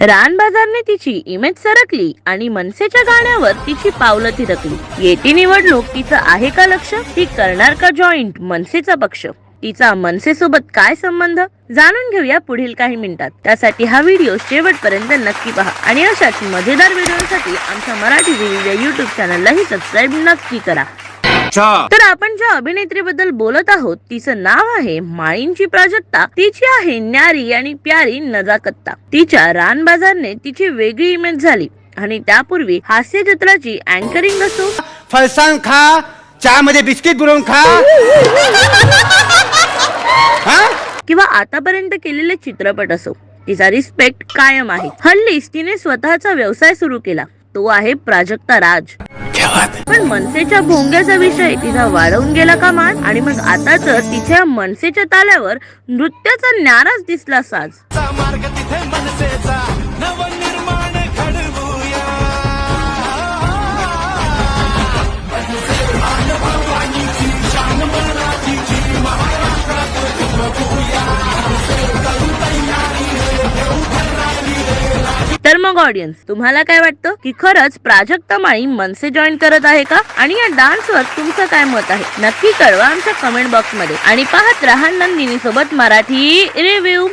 रान बाजारने तिची इमेज सरकली आणि मनसेच्या गाण्यावर तिची पावलं थिरकली. येती निवडणूक तिचं आहे का लक्ष? ती करणार का जॉईंट मनसेचा पक्ष? तिचा मनसेसोबत काय संबंध? जाणून घेऊया पुढील काही मिनिटात. त्यासाठी हा व्हिडिओ शेवटपर्यंत नक्की पहा. आणि अशाच मजेदार व्हिडिओसाठी आमच्या मराठी व्हिडिओ युट्यूब चॅनललाही सबस्क्राईब नक्की करा. अच्छा. तर आपण ज्या अभिनेत्रीबद्दल बोलत आहोत तिचं नाव आहे माळींची प्राजक्ता. तिची आहे न्यारी आणि प्यारी नजाकत्ता. तिच्या रान बाजारने तिची वेगळी इमेज झाली आणि त्यापूर्वी हास्य चित्राची अँकरिंग असो. फरसाण खा चहा मध्ये बिस्किट बुडवून खा. हा? किंवा आतापर्यंत केलेले चित्रपट असो. तिचा रिस्पेक्ट कायम आहे. हल्लीच तिने स्वतःचा व्यवसाय सुरू केला. तो आहे प्राजक्ता राज. पण मनसेच्या भोंग्याचा विषय तिचा वाढवून गेला का मान? आणि मग आता तर तिच्या मनसेच्या ताल्यावर नृत्याचा न्याराच दिसला साज. मार्ग तिथे मनसेचा. तर मग ऑडियन्स तुम्हाला काय वाटतं? की खरंच प्राजक्ता माळी मनसे जॉईन करत आहे का? आणि या डान्सवर तुमचं काय मत आहे? नक्की कळवा आमच्या कमेंट बॉक्समध्ये. आणि पाहत राहा नंदिनी सोबत मराठी रिव्ह्यू